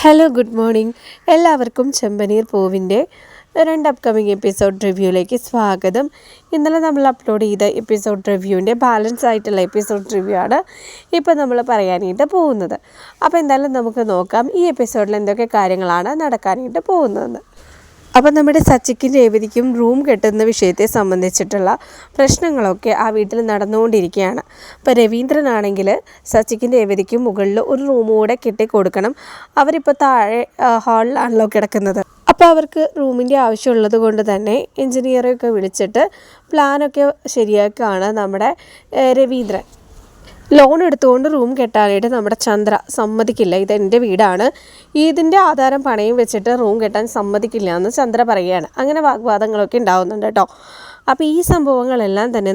Hello good morning എല്ലാവർക്കും ചെമ്പനീർ പൂവിന്റെ രണ്ട് അപ്കമിങ് എപ്പിസോഡ് റിവ്യൂയിലേക്ക് സ്വാഗതം. ഇന്നലെ നമ്മൾ അപ്ലോഡ് ചെയ്ത എപ്പിസോഡ് റിവ്യൂവിന്റെ ബാലൻസ് ആയിട്ടുള്ള എപ്പിസോഡ് റിവ്യൂ ആണ് ഇപ്പോൾ നമ്മൾ പറയാനായിട്ട് പോകുന്നത്. അപ്പോൾ എന്തായാലും നമുക്ക് നോക്കാം ഈ എപ്പിസോഡിൽ എന്തൊക്കെ കാര്യങ്ങളാണ് നടക്കാനായിട്ട് പോകുന്നതെന്ന്. അപ്പം നമ്മുടെ സച്ചിക്കും രേവതിക്കും റൂം കെട്ടുന്ന വിഷയത്തെ സംബന്ധിച്ചിട്ടുള്ള പ്രശ്നങ്ങളൊക്കെ ആ വീട്ടിൽ നടന്നുകൊണ്ടിരിക്കുകയാണ്. അപ്പോൾ രവീന്ദ്രനാണെങ്കിൽ സച്ചിക്കും രേവതിക്കും മുകളിൽ ഒരു റൂം കൂടെ കെട്ടിക്കൊടുക്കണം. അവരിപ്പോൾ താഴെ ഹാളിലാണല്ലോ കിടക്കുന്നത്. അപ്പോൾ അവർക്ക് റൂമിന്റെ ആവശ്യമുള്ളത് കൊണ്ട് തന്നെ എൻജിനീയറെയൊക്കെ വിളിച്ചിട്ട് പ്ലാനൊക്കെ ശരിയാക്കുകയാണ് നമ്മുടെ രവീന്ദ്രൻ. ലോൺ എടുത്തുകൊണ്ട് റൂം കെട്ടാനായിട്ട് നമ്മുടെ ചന്ദ്ര സമ്മതിക്കില്ല. ഇത് എന്റെ വീടാണ്. ഇതിന്റെ ആധാരം പണയം വെച്ചിട്ട് റൂം കെട്ടാൻ സമ്മതിക്കില്ല എന്ന് ചന്ദ്ര പറയുകയാണ്. അങ്ങനെ വാഗ്വാദങ്ങളൊക്കെ ഉണ്ടാവുന്നുണ്ട് കേട്ടോ. അപ്പോൾ ഈ സംഭവങ്ങളെല്ലാം തന്നെ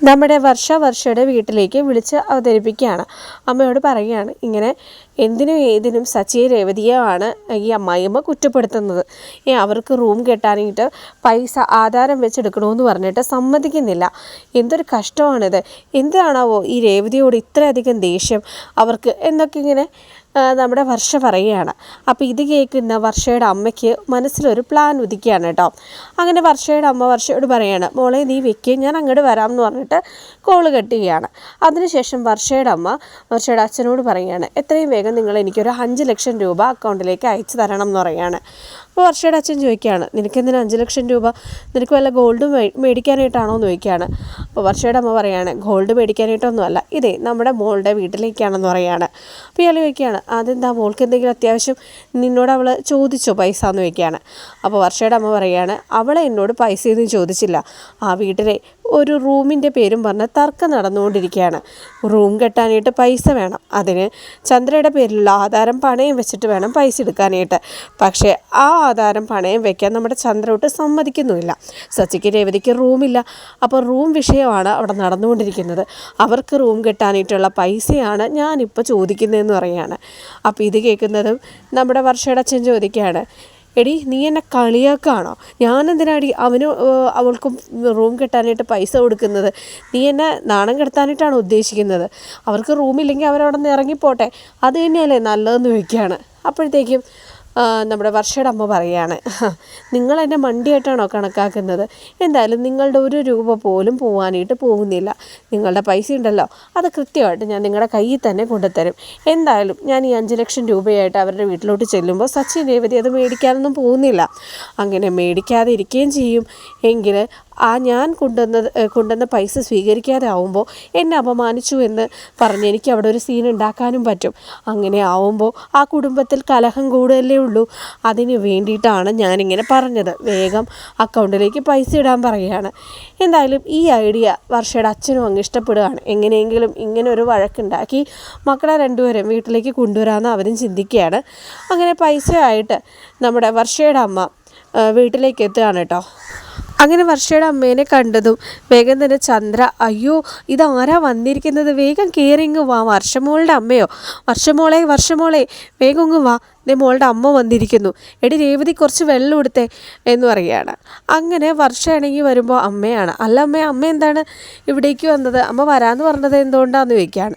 നമ്മുടെ വർഷ വർഷയുടെ വീട്ടിലേക്ക് വിളിച്ച് അവതരിപ്പിക്കുകയാണ്. അമ്മയോട് പറയുകയാണ് ഇങ്ങനെ എന്തിനും ഏതിനും സച്ചിയെ രേവതിയാണ് ഈ അമ്മായിയമ്മ കുറ്റപ്പെടുത്തുന്നത്. ഏ അവർക്ക് റൂം കെട്ടാനായിട്ട് പൈസ ആധാരം വെച്ചെടുക്കണമെന്ന് പറഞ്ഞിട്ട് സമ്മതിക്കുന്നില്ല. എന്തൊരു കഷ്ടമാണിത്. എന്താണാവോ ഈ രേവതിയോട് ഇത്രയധികം ദേഷ്യം? അവർക്ക് എന്നൊക്കെ ഇങ്ങനെ നമ്മുടെ വർഷ പറയുകയാണ്. അപ്പോൾ ഇത് കേൾക്കുന്ന വർഷയുടെ അമ്മയ്ക്ക് മനസ്സിലൊരു പ്ലാൻ ഉദിക്കുകയാണ് കേട്ടോ. അങ്ങനെ വർഷയുടെ അമ്മ വർഷയോട് പറയാണ് മോളെ നീ വെക്ക് ഞാൻ അങ്ങോട്ട് വരാം എന്ന് പറഞ്ഞിട്ട് കോൾ കെട്ടുകയാണ്. അതിനുശേഷം വർഷയുടെ അമ്മ വർഷയുടെ അച്ഛനോട് പറയുകയാണ് എത്രയും വേഗം നിങ്ങൾ എനിക്കൊരു അഞ്ച് ലക്ഷം രൂപ അക്കൗണ്ടിലേക്ക് അയച്ചു തരണം എന്ന് പറയുകയാണ് അപ്പോൾ വർഷയുടെ അച്ഛൻ ചോദിക്കുകയാണ് നിനക്കെന്തിനാ അഞ്ച് ലക്ഷം രൂപ? നിനക്ക് വല്ല ഗോൾഡ് മേടിക്കാനായിട്ടാണോ? എന്ന് ചോദിക്കുകയാണ്. അപ്പോൾ വർഷയുടെ അമ്മ പറയുകയാണ് ഗോൾഡ് മേടിക്കാനായിട്ടൊന്നുമല്ല. ഇതേ നമ്മുടെ മോളുടെ വീട്ടിലേക്കാണെന്ന് പറയുകയാണ് അപ്പോൾ ഇയാൾ ചോദിക്കുകയാണ് അതെന്താ? മോൾക്ക് എന്തെങ്കിലും അത്യാവശ്യം? നിന്നോട് അവൾ ചോദിച്ചോ പൈസ? എന്ന് ചോദിക്കുകയാണ്. അപ്പോൾ വർഷയുടെ അമ്മ പറയുകയാണ് അവളെ എന്നോട് പൈസയൊന്നും ചോദിച്ചില്ല. ആ വീട്ടിലെ ഒരു റൂമിന്റെ പേരും പറഞ്ഞ് തർക്കം നടന്നുകൊണ്ടിരിക്കുകയാണ്. റൂം കെട്ടാനായിട്ട് പൈസ വേണം. അതിന് ചന്ദ്രയുടെ പേരിലുള്ള ആധാരം പണയം വെച്ചിട്ട് വേണം പൈസ എടുക്കാനായിട്ട്. പക്ഷേ ആ ആധാരം പണയം വെക്കാൻ നമ്മുടെ ചന്ദ്രയോട്ട് സമ്മതിക്കുന്നുമില്ല. സച്ചിക്ക് രേവതിക്ക് റൂമില്ല. അപ്പോൾ റൂം വിഷയമാണ് അവിടെ നടന്നുകൊണ്ടിരിക്കുന്നത്. അവർക്ക് റൂം കെട്ടാനായിട്ടുള്ള പൈസയാണ് ഞാനിപ്പോൾ ചോദിക്കുന്നതെന്ന് പറയുകയാണ്. അപ്പോൾ ഇത് കേൾക്കുന്നതും നമ്മുടെ വർഷയുടെ അച്ഛൻ ചോദിക്കുകയാണ്. എടി നീ എന്നെ കളിയാക്കാണോ? ഞാനെന്തിനാടി അവന് അവൾക്കും റൂം കിട്ടാനായിട്ട് പൈസ കൊടുക്കുന്നത്? നീ എന്നെ നാണം കെടുത്താനായിട്ടാണ് ഉദ്ദേശിക്കുന്നത്? അവർക്ക് റൂമില്ലെങ്കിൽ അവരവിടെ നിന്ന് ഇറങ്ങിപ്പോട്ടെ. അത് തന്നെയല്ലേ നല്ലതെന്ന് ചോദിക്കുകയാണ്. അപ്പോഴത്തേക്കും നമ്മുടെ വർഷയുടെ അമ്മ പറയുകയാണ് നിങ്ങൾ എന്നെ മണ്ടിയായിട്ടാണോ കണക്കാക്കുന്നത്? എന്തായാലും നിങ്ങളുടെ ഒരു രൂപ പോലും പോവാനായിട്ട് പോകുന്നില്ല. നിങ്ങളുടെ പൈസ ഉണ്ടല്ലോ അത് കൃത്യമായിട്ട് ഞാൻ നിങ്ങളുടെ കയ്യിൽ തന്നെ കൊണ്ടുത്തരും. എന്തായാലും ഞാൻ ഈ അഞ്ച് ലക്ഷം രൂപയായിട്ട് അവരുടെ വീട്ടിലോട്ട് ചെല്ലുമ്പോൾ സച്ചിൻ രേവതി അത് മേടിക്കാനൊന്നും പോകുന്നില്ല. അങ്ങനെ മേടിക്കാതെ ഇരിക്കുകയും ചെയ്യും. എങ്കിൽ ആ ഞാൻ കൊണ്ടുവന്നത് കൊണ്ടുവന്ന പൈസ സ്വീകരിക്കാതെ ആവുമ്പോൾ എന്നെ അപമാനിച്ചു എന്ന് പറഞ്ഞ് എനിക്ക് അവിടെ ഒരു സീൻ ഉണ്ടാക്കാനും പറ്റും. അങ്ങനെ ആവുമ്പോൾ ആ കുടുംബത്തിൽ കലഹം കൂടുതലേ ഉള്ളൂ. അതിന് വേണ്ടിയിട്ടാണ് ഞാനിങ്ങനെ പറഞ്ഞത്. വേഗം അക്കൗണ്ടിലേക്ക് പൈസ ഇടാൻ പറയുകയാണ്. എന്തായാലും ഈ ഐഡിയ വർഷയുടെ അച്ഛനും അങ്ങ് ഇഷ്ടപ്പെടുകയാണ്. എങ്ങനെയെങ്കിലും ഇങ്ങനെ ഒരു വഴക്കുണ്ടാക്കി മക്കളെ രണ്ടുപേരും വീട്ടിലേക്ക് കൊണ്ടുവരാമെന്ന് അവരും ചിന്തിക്കുകയാണ്. അങ്ങനെ പൈസ ആയിട്ട് നമ്മുടെ വർഷയുടെ അമ്മ വീട്ടിലേക്ക് എത്തുകയാണ് കേട്ടോ. അങ്ങനെ വർഷയുടെ അമ്മേനെ കണ്ടതും വേഗം തന്നെ ചന്ദ്ര അയ്യോ ഇതാരാ വന്നിരിക്കുന്നത്? വേഗം കയറിങ്ങ് വാ. വർഷമോളുടെ അമ്മയോ? വർഷമോളെ വർഷമോളെ വേഗം ഇങ്ങ് വാ. ദേ മോളുടെ അമ്മ വന്നിരിക്കുന്നു. എടി രേവതി കുറച്ച് വെള്ളം കൊടുത്തേ എന്ന് പറയുകയാണ്. അങ്ങനെ വർഷയാണെങ്കിൽ വരുമ്പോൾ അമ്മയാണ്. അല്ല അമ്മ അമ്മ എന്താണ് ഇവിടേക്ക് വന്നത്? അമ്മ വരാമെന്ന് പറഞ്ഞത് എന്തുകൊണ്ടാണെന്ന് ചോദിക്കുകയാണ്.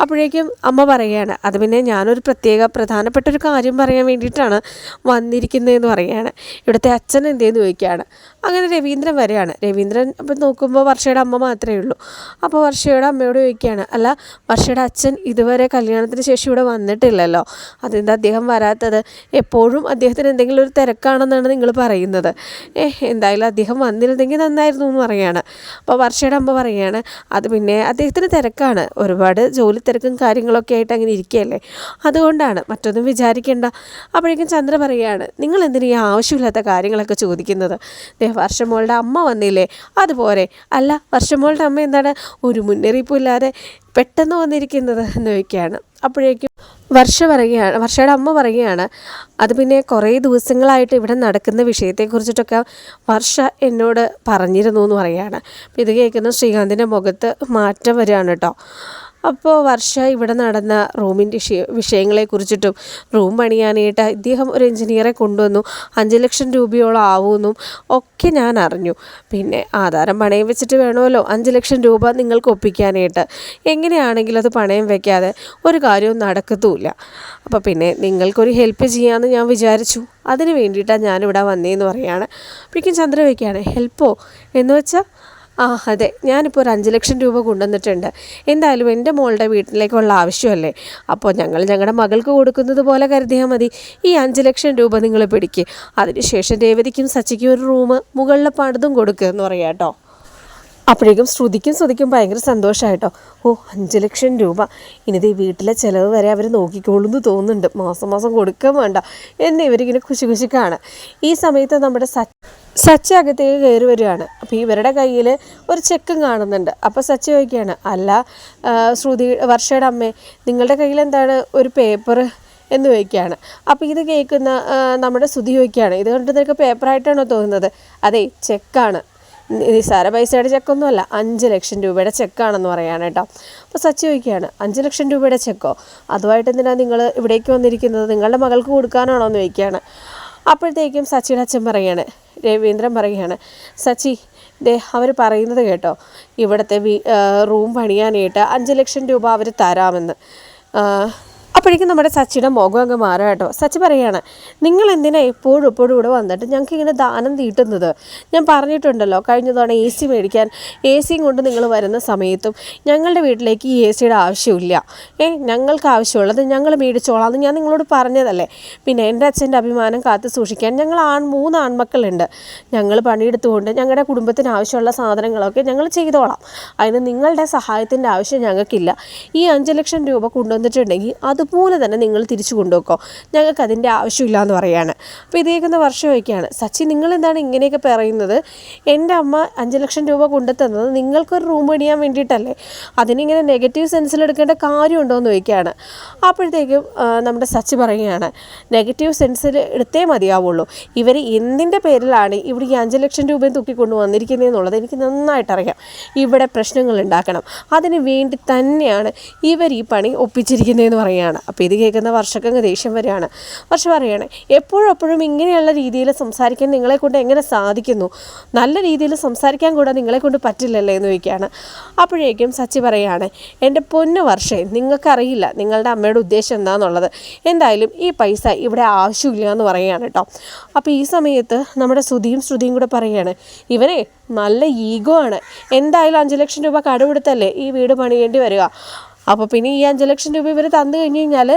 അപ്പോഴേക്കും അമ്മ പറയുകയാണ് അത് പിന്നെ ഞാനൊരു പ്രത്യേക പ്രധാനപ്പെട്ട ഒരു കാര്യം പറയാൻ വേണ്ടിയിട്ടാണ് വന്നിരിക്കുന്നതെന്ന് പറയുകയാണ്. ഇവിടുത്തെ അച്ഛൻ എന്തേന്ന് ചോദിക്കുകയാണ്. അങ്ങനെ രവീന്ദ്രൻ വരെയാണ് രവീന്ദ്രൻ അപ്പം നോക്കുമ്പോൾ വർഷയുടെ അമ്മ മാത്രമേ ഉള്ളൂ. അപ്പോൾ വർഷയുടെ അമ്മയോട് ചോദിക്കുകയാണ് അല്ല വർഷയുടെ അച്ഛൻ ഇതുവരെ കല്യാണത്തിന് ശേഷം ഇവിടെ വന്നിട്ടില്ലല്ലോ. അതെന്താ അദ്ദേഹം വരാത്തത്. എപ്പോഴും അദ്ദേഹത്തിന് എന്തെങ്കിലും ഒരു തിരക്കാണെന്നാണ് നിങ്ങൾ പറയുന്നത്. ഏഹ് എന്തായാലും അദ്ദേഹം വന്നിരുന്നെങ്കിൽ നന്നായിരുന്നു എന്ന് പറയുകയാണ് അപ്പോൾ വർഷയുടെ അമ്മ പറയുകയാണ് അത് പിന്നെ അദ്ദേഹത്തിന് തിരക്കാണ്. ഒരുപാട് ജോലി തിരക്കും കാര്യങ്ങളൊക്കെ ആയിട്ട് അങ്ങനെ ഇരിക്കുകയല്ലേ? അതുകൊണ്ടാണ്. മറ്റൊന്നും വിചാരിക്കേണ്ട. അപ്പോഴേക്കും ചന്ദ്ര പറയുകയാണ് നിങ്ങൾ എന്തിനു ഈ ആവശ്യമില്ലാത്ത കാര്യങ്ങളൊക്കെ ചോദിക്കുന്നത്? വർഷമോളുടെ അമ്മ വന്നില്ലേ? അതുപോലെ. അല്ല വർഷമോളുടെ അമ്മ എന്താണ്? ഒരു മുന്നറിയിപ്പില്ലാതെ പെട്ടെന്ന് വന്നിരിക്കുന്നത് എന്ന് ചോദിക്കുകയാണ് അപ്പോഴേക്കും വർഷ പറയുകയാണ് വർഷയുടെ അമ്മ പറയുകയാണ് അത് പിന്നെ കുറേ ദിവസങ്ങളായിട്ട് ഇവിടെ നടക്കുന്ന വിഷയത്തെക്കുറിച്ചിട്ടൊക്കെ വർഷ എന്നോട് പറഞ്ഞിരുന്നു എന്ന് പറയുകയാണ്. ഇത് കേൾക്കുന്ന ശ്രീകാന്തിന്റെ മുഖത്ത് മാറ്റം വരികയാണ് കേട്ടോ. അപ്പോൾ വർഷ ഇവിടെ നടന്ന റൂമിന്റെ വിഷയങ്ങളെക്കുറിച്ചിട്ടും റൂം പണിയാനായിട്ട് ഇദ്ദേഹം ഒരു എഞ്ചിനീയറെ കൊണ്ടുവന്നു. അഞ്ച് ലക്ഷം രൂപയോളം ആവുമെന്നും ഒക്കെ ഞാൻ അറിഞ്ഞു. പിന്നെ ആധാരം പണയം വെച്ചിട്ട് വേണമല്ലോ? അഞ്ച് ലക്ഷം രൂപ നിങ്ങൾക്ക് ഒപ്പിക്കാനായിട്ട്. എങ്ങനെയാണെങ്കിലും അത് പണയം വെക്കാതെ ഒരു കാര്യവും നടക്കത്തുമില്ല. അപ്പോൾ പിന്നെ നിങ്ങൾക്കൊരു ഹെൽപ്പ് ചെയ്യാമെന്ന് ഞാൻ വിചാരിച്ചു. അതിന് വേണ്ടിയിട്ടാണ് ഞാനിവിടെ വന്നതെന്ന് പറയുകയാണ് അപ്പോഴേക്കും ചന്ദ്രവയ്ക്കാണ്. ഹെൽപ്പോ? എന്ന് വെച്ചാൽ ആ അതെ. ഞാനിപ്പോൾ ഒരു അഞ്ച് ലക്ഷം രൂപ കൊണ്ടുവന്നിട്ടുണ്ട്. എന്തായാലും എന്റെ മോളുടെ വീട്ടിലേക്കുള്ള ആവശ്യമല്ലേ? അപ്പോൾ ഞങ്ങൾ ഞങ്ങളുടെ മകൾക്ക് കൊടുക്കുന്നത് പോലെ കരുതിയാൽ മതി. ഈ അഞ്ച് ലക്ഷം രൂപ നിങ്ങൾ പിടിക്കുക അതിനുശേഷം രേവതിക്കും സച്ചിക്കും ഒരു റൂം മുകളിലെ പണിതും കൊടുക്കുക എന്ന് പറയാം കേട്ടോ അപ്പോഴേക്കും ശ്രുതിക്കും ശ്രുതിക്കും ഭയങ്കര സന്തോഷമായിട്ടോ ഓ അഞ്ച് ലക്ഷം രൂപ. ഇനിത് വീട്ടിലെ ചിലവ് വരെ അവർ നോക്കിക്കോളും എന്ന് തോന്നുന്നുണ്ട്. മാസം മാസം കൊടുക്കാൻ വേണ്ട. എന്നിവരിങ്ങനെ ഖുശി കുശി കുശിക്കാണ്. ഈ സമയത്ത് നമ്മുടെ സച്ച് സച്ച അകത്തേക്ക് കയറി വരികയാണ്. അപ്പോൾ ഇവരുടെ കയ്യിൽ ഒരു ചെക്കും കാണുന്നുണ്ട്. അപ്പോൾ സച്ച ചോദിക്കുകയാണ് അല്ല ശ്രുതി വർഷയുടെ അമ്മേ നിങ്ങളുടെ കയ്യിൽ എന്താണ് ഒരു പേപ്പർ എന്ന് ചോദിക്കുകയാണ്. അപ്പോൾ ഇത് കേൾക്കുന്ന നമ്മുടെ ശ്രുതി ചോദിക്കുകയാണ് ഇത് കണ്ടിട്ട് നിനക്ക് പേപ്പറായിട്ടാണോ തോന്നുന്നത്? അതെ ചെക്കാണ്. നിസാര പൈസയുടെ ചെക്കൊന്നുമല്ല അഞ്ച് ലക്ഷം രൂപയുടെ ചെക്കാണെന്ന് പറയാണ് കേട്ടോ. അപ്പോൾ സച്ചി ചോദിക്കുകയാണ് അഞ്ച് ലക്ഷം രൂപയുടെ ചെക്കോ? അതുമായിട്ട് എന്തിനാണ് നിങ്ങൾ ഇവിടേക്ക് വന്നിരിക്കുന്നത്? നിങ്ങളുടെ മകൾക്ക് കൊടുക്കാനാണോ? എന്ന് ചോദിക്കുകയാണ്. അപ്പോഴത്തേക്കും സച്ചിയുടെ അച്ഛൻ പറയാണ് രവീന്ദ്രൻ പറയുകയാണ് സച്ചി ദേ അവർ പറയുന്നത് കേട്ടോ ഇവിടുത്തെ റൂം പണിയാനായിട്ട് അഞ്ച് ലക്ഷം രൂപ അവർ തരാമെന്ന്. അപ്പോഴേക്കും നമ്മുടെ സച്ചിയുടെ മുഖം അങ്ങ് മാറുക കേട്ടോ. സച്ചി പറയുകയാണ് നിങ്ങൾ എന്തിനാ എപ്പോഴും എപ്പോഴും ഇവിടെ വന്നിട്ട് ഞങ്ങൾക്ക് ഇങ്ങനെ ദാനം തീട്ടുന്നത്? ഞാൻ പറഞ്ഞിട്ടുണ്ടല്ലോ കഴിഞ്ഞ തവണ എ സി മേടിക്കാൻ എ സിയും കൊണ്ട് നിങ്ങൾ വരുന്ന സമയത്തും ഞങ്ങളുടെ വീട്ടിലേക്ക് ഈ എ സിയുടെ ആവശ്യമില്ല. ഏ ഞങ്ങൾക്ക് ആവശ്യമുള്ളത് ഞങ്ങൾ മേടിച്ചോളാം എന്ന് ഞാൻ നിങ്ങളോട് പറഞ്ഞതല്ലേ? പിന്നെ എന്റെ അച്ഛന്റെ അഭിമാനം കാത്തു സൂക്ഷിക്കാൻ ഞങ്ങൾ ആൺ മൂന്ന് ആൺമക്കളുണ്ട്. ഞങ്ങൾ പണിയെടുത്തുകൊണ്ട് ഞങ്ങളുടെ കുടുംബത്തിന് ആവശ്യമുള്ള സാധനങ്ങളൊക്കെ ഞങ്ങൾ ചെയ്തോളാം. അതിന് നിങ്ങളുടെ സഹായത്തിന്റെ ആവശ്യം ഞങ്ങൾക്കില്ല. ഈ അഞ്ച് ലക്ഷം രൂപ കൊണ്ടുവന്നിട്ടുണ്ടെങ്കിൽ അതുപോലെ തന്നെ നിങ്ങൾ തിരിച്ചു കൊണ്ടുപോക്കോ ഞങ്ങൾക്ക് അതിന്റെ ആവശ്യമില്ല എന്ന് പറയാണ്. അപ്പോൾ ഇതേക്കുന്ന വർഷം വയ്ക്കുകയാണ് സച്ചി നിങ്ങൾ എന്താണ് ഇങ്ങനെയൊക്കെ പറയുന്നത്? എന്റെ അമ്മ അഞ്ച് ലക്ഷം രൂപ കൊണ്ടുത്തന്നത് നിങ്ങൾക്കൊരു റൂം പണിയാൻ വേണ്ടിയിട്ടല്ലേ? അതിനിങ്ങനെ നെഗറ്റീവ് സെൻസിൽ എടുക്കേണ്ട കാര്യമുണ്ടോ എന്ന് ചോദിക്കുകയാണ്. അപ്പോഴത്തേക്കും നമ്മുടെ സച്ചി പറയുകയാണ് നെഗറ്റീവ് സെൻസിൽ എടുത്തേ മതിയാവുള്ളൂ. ഇവർ എന്തിന്റെ പേരിലാണ് ഇവിടെ ഈ അഞ്ച് ലക്ഷം രൂപയും തൂക്കിക്കൊണ്ട് വന്നിരിക്കുന്നതെന്നുള്ളത് എനിക്ക് നന്നായിട്ടറിയാം. ഇവിടെ പ്രശ്നങ്ങൾ ഉണ്ടാക്കണം. അതിന് വേണ്ടി തന്നെയാണ് ഇവർ ഈ പണി ഒപ്പിച്ചിരിക്കുന്നതെന്ന് പറയുകയാണ് അപ്പോൾ ഇത് കേൾക്കുന്ന വർഷക്കങ്ങ് ദേഷ്യം വരികയാണ്. വർഷ പറയുകയാണ് എപ്പോഴും എപ്പോഴും ഇങ്ങനെയുള്ള രീതിയിൽ സംസാരിക്കാൻ നിങ്ങളെ കൊണ്ട് എങ്ങനെ സാധിക്കുന്നു? നല്ല രീതിയിൽ സംസാരിക്കാൻ കൂടെ നിങ്ങളെ കൊണ്ട് പറ്റില്ലല്ലേ? എന്ന് ചോദിക്കുകയാണ്. അപ്പോഴേക്കും സച്ചി പറയുകയാണ് എന്റെ പൊന്നു വർഷേ നിങ്ങൾക്കറിയില്ല നിങ്ങളുടെ അമ്മയുടെ ഉദ്ദേശം എന്താണെന്നുള്ളത് എന്തായാലും ഈ പൈസ ഇവിടെ ആവശ്യമില്ല എന്ന് പറയുകയാണ് കേട്ടോ. അപ്പോൾ ഈ സമയത്ത് നമ്മുടെ ശ്രുതിയും ശ്രുതിയും കൂടെ പറയുകയാണ് ഇവനെ നല്ല ഈഗോ ആണ്. എന്തായാലും അഞ്ച് ലക്ഷം രൂപ കടമെടുത്തല്ലേ ഈ വീട് പണിയേണ്ടി വരിക? അപ്പോൾ പിന്നെ ഈ അഞ്ച് ലക്ഷം രൂപ ഇവർ തന്നു കഴിഞ്ഞ് കഴിഞ്ഞാൽ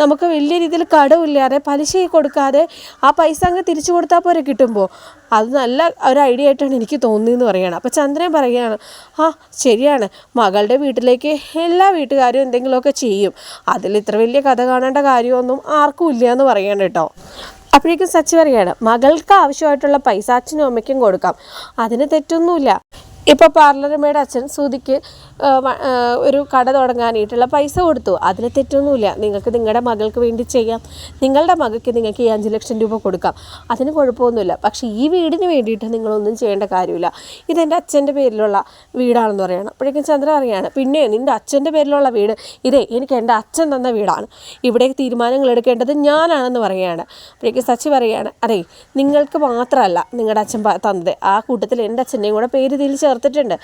നമുക്ക് വലിയ രീതിയിൽ കടമില്ലാതെ പലിശ കൊടുക്കാതെ ആ പൈസ അങ്ങ് തിരിച്ചു കൊടുത്താൽ പോരെ കിട്ടുമ്പോൾ അത് നല്ല ഒരു ഐഡിയ ആയിട്ടാണ് എനിക്ക് തോന്നിയെന്ന് പറയുകയാണ് അപ്പോൾ ചന്ദ്രൻ പറയുകയാണ് ആ ശരിയാണ്. മകളുടെ വീട്ടിലേക്ക് എല്ലാ വീട്ടുകാരും എന്തെങ്കിലുമൊക്കെ ചെയ്യും. അതിൽ ഇത്ര വലിയ കഥ കാണേണ്ട കാര്യമൊന്നും ആർക്കും ഇല്ല എന്ന് പറയാണ് കേട്ടോ. അപ്പോഴേക്കും സച്ചി പറയുകയാണ് മകൾക്ക് ആവശ്യമായിട്ടുള്ള പൈസ അച്ഛനും അമ്മയ്ക്കും കൊടുക്കാം. അതിന് തെറ്റൊന്നുമില്ല. ഇപ്പോൾ പാർലറമ്മയുടെ അച്ഛൻ ആ, ഒരു കട തുടങ്ങാനായിട്ടുള്ള പൈസ കൊടുത്തു. അതിൽ തെറ്റൊന്നുമില്ല. നിങ്ങൾക്ക് നിങ്ങളുടെ മകൾക്ക് വേണ്ടി ചെയ്യാം. നിങ്ങളുടെ മകൾക്ക് നിങ്ങൾക്ക് ഈ അഞ്ച് ലക്ഷം രൂപ കൊടുക്കാം. അതിന് കുഴപ്പമൊന്നുമില്ല. പക്ഷേ ഈ വീടിന് വേണ്ടിയിട്ട് നിങ്ങളൊന്നും ചെയ്യേണ്ട കാര്യമില്ല. ഇതെന്റെ അച്ഛന്റെ പേരിലുള്ള വീടാണെന്ന് പറയണം. അപ്പോഴേക്കും ചന്ദ്ര അറിയാണ് പിന്നെ നിന്റെ അച്ഛന്റെ പേരിലുള്ള വീട് ഇതേ എനിക്ക് എന്റെ അച്ഛൻ തന്ന വീടാണ്. ഇവിടെ തീരുമാനങ്ങൾ എടുക്കേണ്ടത് ഞാനാണെന്ന് പറയുകയാണ് അപ്പോഴേക്കും സച്ചി പറയുകയാണ് അതെ നിങ്ങൾക്ക് മാത്രമല്ല നിങ്ങളുടെ അച്ഛൻ തന്നത്. ആ കൂട്ടത്തിൽ എന്റെ അച്ഛന്റെയും കൂടെ പേര് ഇതിൽ ചേർത്തിട്ടുണ്ട്.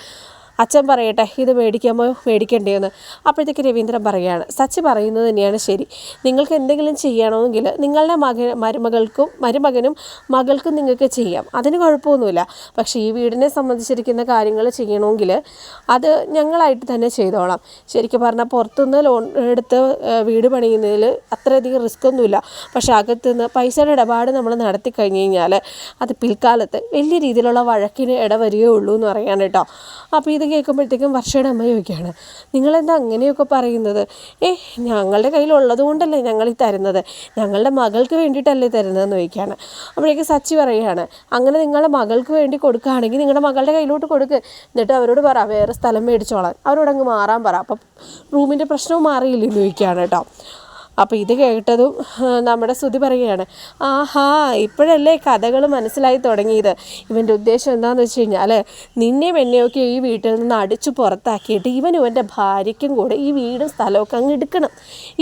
അച്ഛൻ പറയട്ടെ ഇത് മേടിക്കാമോ മേടിക്കണ്ടേന്ന്. അപ്പോഴത്തേക്ക് രവീന്ദ്രൻ പറയുകയാണ് സച്ചി പറയുന്നത് തന്നെയാണ് ശരി. നിങ്ങൾക്ക് എന്തെങ്കിലും ചെയ്യണമെങ്കിൽ നിങ്ങളുടെ മക മരുമകൾക്കും മരുമകനും മകൾക്കും നിങ്ങൾക്ക് ചെയ്യാം. അതിന് കുഴപ്പമൊന്നുമില്ല. പക്ഷേ ഈ വീടിനെ സംബന്ധിച്ചിരിക്കുന്ന കാര്യങ്ങൾ ചെയ്യണമെങ്കിൽ അത് ഞങ്ങളായിട്ട് തന്നെ ചെയ്തോളാം. ശരിക്കും പറഞ്ഞാൽ പുറത്തുനിന്ന് ലോൺ എടുത്ത് വീട് പണിയുന്നതിൽ അത്രയധികം റിസ്ക് ഒന്നുമില്ല പക്ഷേ അകത്തുനിന്ന് പൈസയുടെ ഇടപാട് നമ്മൾ നടത്തി കഴിഞ്ഞ് കഴിഞ്ഞാൽ അത് പിൽക്കാലത്ത് വലിയ രീതിയിലുള്ള വഴക്കിന് ഇടവരികയുള്ളൂ എന്ന് പറയാൻ കേട്ടോ. അപ്പോൾ ഇത് കേൾക്കുമ്പോഴത്തേക്കും വർഷയുടെ അമ്മ ചോദിക്കുകയാണ് നിങ്ങളെന്താ അങ്ങനെയൊക്കെ പറയുന്നത്? ഏ ഞങ്ങളുടെ കയ്യിലുള്ളത് കൊണ്ടല്ലേ ഞങ്ങൾ ഈ തരുന്നത്. ഞങ്ങളുടെ മകൾക്ക് വേണ്ടിയിട്ടല്ലേ തരുന്നതെന്ന് ചോദിക്കുകയാണ്. അപ്പോഴേക്ക് സച്ചി പറയുകയാണ് അങ്ങനെ നിങ്ങളുടെ മകൾക്ക് വേണ്ടി കൊടുക്കുകയാണെങ്കിൽ നിങ്ങളുടെ മകളുടെ കയ്യിലോട്ട് കൊടുക്ക്. എന്നിട്ട് അവരോട് പറ വേറെ സ്ഥലം മേടിച്ചോളാൻ. അവരോട് അങ്ങ് മാറാൻ പറ. അപ്പം റൂമിന്റെ പ്രശ്നവും മാറിയില്ലെന്ന് ചോദിക്കുകയാണ് കേട്ടോ. അപ്പോൾ ഇത് കേട്ടതും നമ്മുടെ ശ്രുതി പറയുകയാണ് ആഹാ ഇപ്പോഴല്ലേ കഥകൾ മനസ്സിലായി തുടങ്ങിയത്. ഇവന്റെ ഉദ്ദേശം എന്താണെന്ന് വെച്ച് കഴിഞ്ഞാൽ നിന്നെ എന്നെയൊക്കെ ഈ വീട്ടിൽ നിന്ന് അടിച്ചു പുറത്താക്കിയിട്ട് ഇവൻ ഇവന്റെ ഭാര്യയ്ക്കും കൂടെ ഈ വീടും സ്ഥലമൊക്കെ അങ്ങ് എടുക്കണം.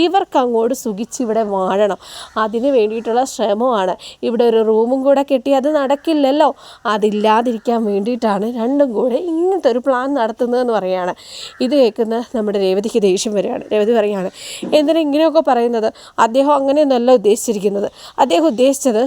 ഇവർക്ക് അങ്ങോട്ട് സുഖിച്ച് ഇവിടെ വാഴണം. അതിന് വേണ്ടിയിട്ടുള്ള ശ്രമമാണ്. ഇവിടെ ഒരു റൂമും കൂടെ കെട്ടി അത് നടക്കില്ലല്ലോ. അതില്ലാതിരിക്കാൻ വേണ്ടിയിട്ടാണ് രണ്ടും കൂടെ ഇങ്ങനത്തെ ഒരു പ്ലാൻ നടത്തുന്നതെന്ന് പറയുകയാണ് ഇത് കേൾക്കുന്ന നമ്മുടെ രേവതിക്ക് ദേഷ്യം വരികയാണ്. രേവതി പറയുകയാണ് എന്തിനാ ഇങ്ങനെയൊക്കെ പറയുന്നത്? അദ്ദേഹം അങ്ങനെയൊന്നല്ല ഉദ്ദേശിച്ചിരിക്കുന്നത്. അദ്ദേഹം ഉദ്ദേശിച്ചത്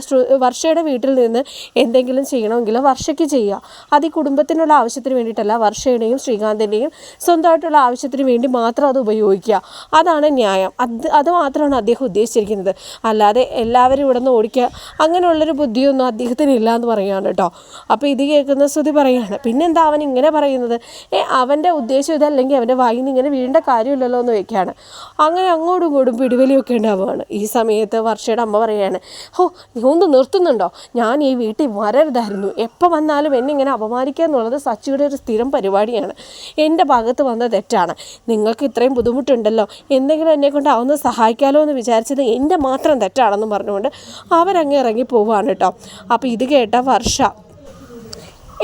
വർഷയുടെ വീട്ടിൽ നിന്ന് എന്തെങ്കിലും ചെയ്യണമെങ്കിൽ വർഷയ്ക്ക് ചെയ്യുക. അത് ഈ കുടുംബത്തിനുള്ള ആവശ്യത്തിന് വേണ്ടിയിട്ടല്ല വർഷയുടെയും ശ്രീകാന്തിന്റെയും സ്വന്തമായിട്ടുള്ള ആവശ്യത്തിന് വേണ്ടി മാത്രം അത് ഉപയോഗിക്കുക. അതാണ് ന്യായം. അത് അത് മാത്രമാണ് അദ്ദേഹം ഉദ്ദേശിച്ചിരിക്കുന്നത്. അല്ലാതെ എല്ലാവരും ഇവിടെ നിന്ന് ഓടിക്കുക അങ്ങനെയുള്ളൊരു ബുദ്ധിയൊന്നും അദ്ദേഹത്തിന് ഇല്ല എന്ന് പറയുകയാണ് കേട്ടോ. അപ്പോൾ ഇത് കേൾക്കുന്ന ശ്രുതി പറയുകയാണ് പിന്നെന്താ അവൻ ഇങ്ങനെ പറയുന്നത്? ഏ അവന്റെ ഉദ്ദേശം ഇതല്ലെങ്കിൽ അവന്റെ വായിൽ നിന്ന് ഇങ്ങനെ വീണ്ട കാര്യമില്ലല്ലോ എന്ന് വയ്ക്കുകയാണ് അങ്ങനെ അങ്ങോട്ടും ഇങ്ങോട്ടും പിടിവലിയൊക്കെ ഉണ്ടാവുകയാണ്. ഈ സമയത്ത് വർഷയുടെ അമ്മ പറയുകയാണ് ഓ നീ ഒന്ന് നിർത്തുന്നുണ്ടോ? ഞാൻ ഈ വീട്ടിൽ വരരുതായിരുന്നു. എപ്പോൾ വന്നാലും എന്നെ ഇങ്ങനെ അപമാനിക്കുക എന്നുള്ളത് സച്ചിയുടെ ഒരു സ്ഥിരം പരിപാടിയാണ്. എന്റെ ഭാഗത്ത് വന്ന തെറ്റാണ്. നിങ്ങൾക്ക് ഇത്രയും ബുദ്ധിമുട്ടുണ്ടല്ലോ. എന്തെങ്കിലും എന്നെ ആവുന്ന സഹായിക്കാമല്ലോ എന്ന് വിചാരിച്ചത് എന്റെ മാത്രം തെറ്റാണെന്ന് പറഞ്ഞുകൊണ്ട് അവരങ്ങ് ഇറങ്ങി പോവുകയാണ് കേട്ടോ. അപ്പോൾ ഇത് കേട്ട വർഷ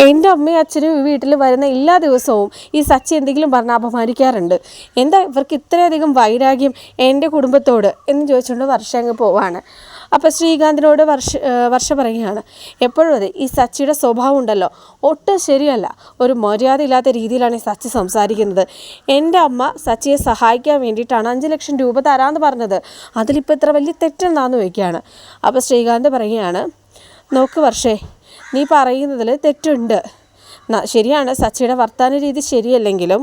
എന്റെ അമ്മയും അച്ഛനും ഈ വീട്ടിൽ വരുന്ന എല്ലാ ദിവസവും ഈ സച്ചി എന്തെങ്കിലും പറഞ്ഞ് അപമാനിക്കാറുണ്ട്. എന്താ ഇവർക്ക് ഇത്രയധികം വൈരാഗ്യം എന്റെ കുടുംബത്തോട് എന്ന് ചോദിച്ചുകൊണ്ട് വർഷ അങ്ങ് പോവാണ്. അപ്പോൾ ശ്രീകാന്തിനോട് വർഷ വർഷ പറയുകയാണ് എപ്പോഴും അതെ ഈ സച്ചിയുടെ സ്വഭാവം ഉണ്ടല്ലോ ഒട്ടും ശരിയല്ല. ഒരു മര്യാദ ഇല്ലാത്ത രീതിയിലാണ് ഈ സച്ചി സംസാരിക്കുന്നത്. എന്റെ അമ്മ സച്ചിയെ സഹായിക്കാൻ വേണ്ടിയിട്ടാണ് അഞ്ച് ലക്ഷം രൂപ തരാമെന്ന് പറഞ്ഞത്. അതിലിപ്പോൾ ഇത്ര വലിയ തെറ്റെന്താണെന്ന് ചോദിക്കുകയാണ്. അപ്പോൾ ശ്രീകാന്ത് പറയുകയാണ് നോക്ക് വർഷേ നീ പറയുന്നതിൽ തെറ്റുണ്ട്. ശരിയാണ്. സച്ചിയുടെ വർത്താന രീതി ശരിയല്ലെങ്കിലും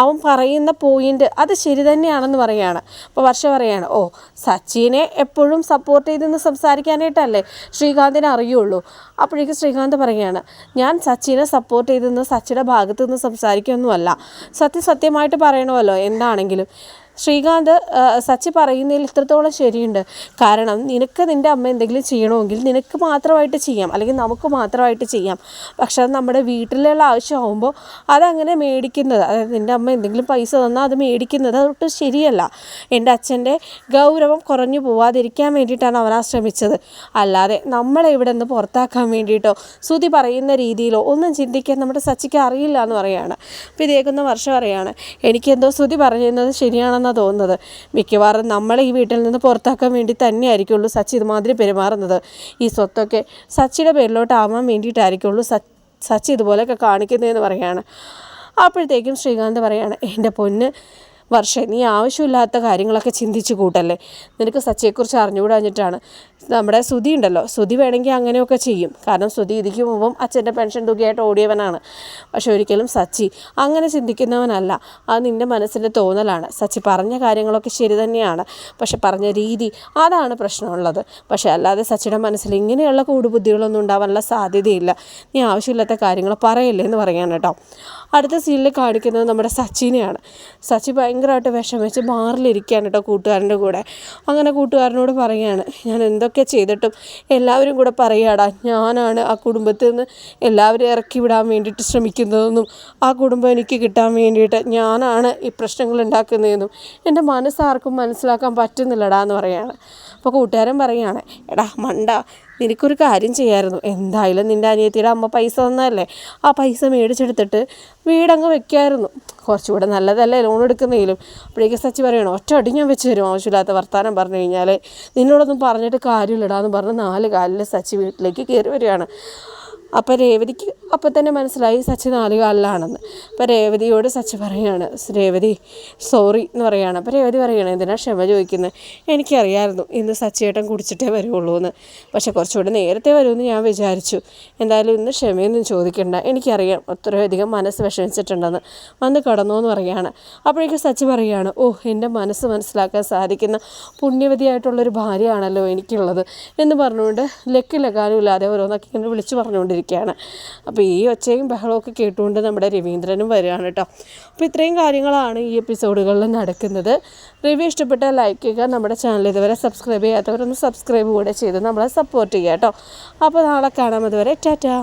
അവൻ പറയുന്ന പോയിന്റ് അത് ശരി തന്നെയാണെന്ന് പറയുകയാണ് അപ്പോൾ വർഷ പറയുകയാണ് ഓ സച്ചിനെ എപ്പോഴും സപ്പോർട്ട് ചെയ്തെന്ന് സംസാരിക്കാനായിട്ടല്ലേ ശ്രീകാന്തിനെ അറിയുള്ളൂ? അപ്പോഴേക്കും ശ്രീകാന്ത് പറയുകയാണ് ഞാൻ സച്ചിനെ സപ്പോർട്ട് ചെയ്തെന്ന് സച്ചിയുടെ ഭാഗത്തു നിന്ന് സംസാരിക്കുകയൊന്നുമല്ല സത്യസത്യമായിട്ട് പറയണമല്ലോ. എന്താണെങ്കിലും ശ്രീകാന്ത് സച്ചി പറയുന്നതിൽ ഇത്രത്തോളം ശരിയുണ്ട്. കാരണം നിനക്ക് നിന്റെ അമ്മ എന്തെങ്കിലും ചെയ്യണമെങ്കിൽ നിനക്ക് മാത്രമായിട്ട് ചെയ്യാം. അല്ലെങ്കിൽ നമുക്ക് മാത്രമായിട്ട് ചെയ്യാം. പക്ഷെ അത് നമ്മുടെ വീട്ടിലുള്ള ആവശ്യമാകുമ്പോൾ അതങ്ങനെ മേടിക്കുന്നത് അതായത് നിന്റെ അമ്മ എന്തെങ്കിലും പൈസ തന്നാൽ അത് മേടിക്കുന്നത് അതൊട്ടും ശരിയല്ല. എന്റെ അച്ഛന്റെ ഗൗരവം കുറഞ്ഞു പോവാതിരിക്കാൻ വേണ്ടിയിട്ടാണ് അവരാ ശ്രമിച്ചത് അല്ലാതെ നമ്മളെ ഇവിടെ നിന്ന് പുറത്താക്കാൻ വേണ്ടിയിട്ടോ ശ്രുതി പറയുന്ന രീതിയിലോ ഒന്നും ചിന്തിക്കാൻ നമ്മുടെ സച്ചിക്ക് അറിയില്ല എന്ന് പറയുകയാണ് അപ്പോൾ ഇതേക്കുന്ന വർഷം അറിയാണ് എനിക്കെന്തോ ശ്രുതി പറയുന്നത് ശരിയാണെന്ന് എന്നാണ് തോന്നുന്നത്. മിക്കവാറും നമ്മൾ ഈ വീട്ടിൽ നിന്ന് പുറത്താക്കാൻ വേണ്ടി തന്നെയായിരിക്കുള്ളൂ സച്ചി ഇതുമാതിരി പെരുമാറുന്നത്. ഈ സ്വത്തൊക്കെ സച്ചിയുടെ പേരിലോട്ട് ആവാൻ വേണ്ടിയിട്ടായിരിക്കുള്ളൂ സച്ചി ഇതുപോലെയൊക്കെ കാണിക്കുന്നതെന്ന് പറയുകയാണ്. അപ്പോഴത്തേക്കും ശ്രീകാന്ത് പറയാണ് എന്റെ പൊന്ന് വർഷം നീ ആവശ്യമില്ലാത്ത കാര്യങ്ങളൊക്കെ ചിന്തിച്ച് കൂട്ടല്ലേ? നിനക്ക് സച്ചയെക്കുറിച്ച് അറിഞ്ഞുകൂടാഞ്ഞിട്ടാണ് നമ്മുടെ ശ്രുതി ഉണ്ടല്ലോ. ശ്രുതി വേണമെങ്കിൽ അങ്ങനെയൊക്കെ ചെയ്യും. കാരണം ശ്രുതി ഇതിക്ക് മുമ്പും അച്ഛന്റെ പെൻഷൻ തുകയായിട്ട് ഓടിയവനാണ്. പക്ഷെ ഒരിക്കലും സച്ചി അങ്ങനെ ചിന്തിക്കുന്നവനല്ല. അത് നിന്റെ മനസ്സിന്റെ തോന്നലാണ്. സച്ചി പറഞ്ഞ കാര്യങ്ങളൊക്കെ ശരി തന്നെയാണ്. പക്ഷെ പറഞ്ഞ രീതി അതാണ് പ്രശ്നമുള്ളത്. പക്ഷേ അല്ലാതെ സച്ചിയുടെ മനസ്സിൽ ഇങ്ങനെയുള്ള കൂടുബുദ്ധികളൊന്നും ഉണ്ടാവാനുള്ള സാധ്യതയില്ല. നീ ആവശ്യമില്ലാത്ത കാര്യങ്ങൾ പറയല്ലേ എന്ന് പറയാൻ കേട്ടോ. അടുത്ത സീനിൽ കാണിക്കുന്നത് നമ്മുടെ സച്ചിനെയാണ്. സച്ചി ഭയങ്കരമായിട്ട് വിഷമിച്ച് ബാറിലിരിക്കുകയാണ് കേട്ടോ കൂട്ടുകാരന്റെ കൂടെ. അങ്ങനെ കൂട്ടുകാരനോട് പറയുകയാണ് ഞാൻ എന്തൊക്കെ ചെയ്തിട്ടും എല്ലാവരും കൂടെ പറയുകയാടാ ഞാനാണ് ആ കുടുംബത്തിൽ നിന്ന് എല്ലാവരും ഇറക്കി വിടാൻ വേണ്ടിയിട്ട് ശ്രമിക്കുന്നതെന്നും ആ കുടുംബം എനിക്ക് കിട്ടാൻ വേണ്ടിയിട്ട് ഞാനാണ് ഈ പ്രശ്നങ്ങൾ ഉണ്ടാക്കുന്നതെന്നും എന്റെ മനസ്സാർക്കും മനസ്സിലാക്കാൻ പറ്റുന്നില്ലടാ എന്ന് പറയുകയാണ്. അപ്പോൾ കൂട്ടുകാരൻ പറയുകയാണ് എടാ മണ്ട നിനക്കൊരു കാര്യം ചെയ്യായിരുന്നു. എന്തായാലും നിന്റെ അനിയത്തിയുടെ അമ്മ പൈസ തന്നതല്ലേ? ആ പൈസ മേടിച്ചെടുത്തിട്ട് വീടങ്ങ് വെക്കായിരുന്നു. കുറച്ചുകൂടെ നല്ലതല്ലേ ലോൺ എടുക്കുന്നതിലും? അപ്പോഴേക്ക് സച്ചി പറയണം ഒറ്റ അടി ഞാൻ വെച്ച് തരും ആവശ്യമില്ലാത്ത വർത്തമാനം പറഞ്ഞു കഴിഞ്ഞാൽ നിന്നോടൊന്നും പറഞ്ഞിട്ട് കാര്യമില്ലടാന്ന് പറഞ്ഞ് നാല് കാലിൽ സച്ചി വീട്ടിലേക്ക് കയറി വരികയാണ്. അപ്പോൾ രേവതിക്ക് അപ്പം തന്നെ മനസ്സിലായി സച്ചി നാലുകാലിലാണെന്ന് അപ്പോൾ രേവതിയോട് സച്ചി പറയുകയാണ് രേവതി സോറി എന്ന് പറയുകയാണ് അപ്പോൾ രേവതി പറയുകയാണ് എന്തിനാണ് ക്ഷമ ചോദിക്കുന്നത് എനിക്കറിയാമായിരുന്നു ഇന്ന് സച്ചിയേട്ടൻ കുടിച്ചിട്ടേ വരുള്ളൂ എന്ന് പക്ഷേ കുറച്ചുകൂടെ നേരത്തെ വരുമെന്ന് ഞാൻ വിചാരിച്ചു. എന്തായാലും ഇന്ന് ക്ഷമയൊന്നും ചോദിക്കണ്ട. എനിക്കറിയാം അത്രയധികം മനസ്സ് വിഷമിച്ചിട്ടുണ്ടെന്ന്. വന്ന് കടന്നു എന്ന് പറയുകയാണ് അപ്പോഴേക്കും സച്ചി പറയുകയാണ് ഓ എന്റെ മനസ്സ് മനസ്സിലാക്കാൻ സാധിക്കുന്ന പുണ്യവതിയായിട്ടുള്ളൊരു ഭാര്യയാണല്ലോ എനിക്കുള്ളത് എന്ന് പറഞ്ഞുകൊണ്ട് ലക്കിലകാലും ഇല്ലാതെ ഓരോന്നൊക്കെ ഇങ്ങനെ വിളിച്ചു പറഞ്ഞുകൊണ്ടിരിക്കുകയാണ്. അപ്പോൾ ഈ ഒച്ചയും ബഹളമൊക്കെ കേട്ടുകൊണ്ട് നമ്മുടെ രവീന്ദ്രനും വരികയാണ് കേട്ടോ. അപ്പോൾ ഇത്രയും കാര്യങ്ങളാണ് ഈ എപ്പിസോഡുകളിൽ നടക്കുന്നത്. റിവ്യൂ ഇഷ്ടപ്പെട്ട ലൈക്ക് ചെയ്യുക നമ്മുടെ ചാനൽ ഇതുവരെ സബ്സ്ക്രൈബ് ചെയ്യാത്തവരൊന്ന് സബ്സ്ക്രൈബ് കൂടെ ചെയ്ത് നമ്മളെ സപ്പോർട്ട് ചെയ്യുക കേട്ടോ. അപ്പോൾ നാളെ കാണാം അതുവരെ. ടാറ്റാ.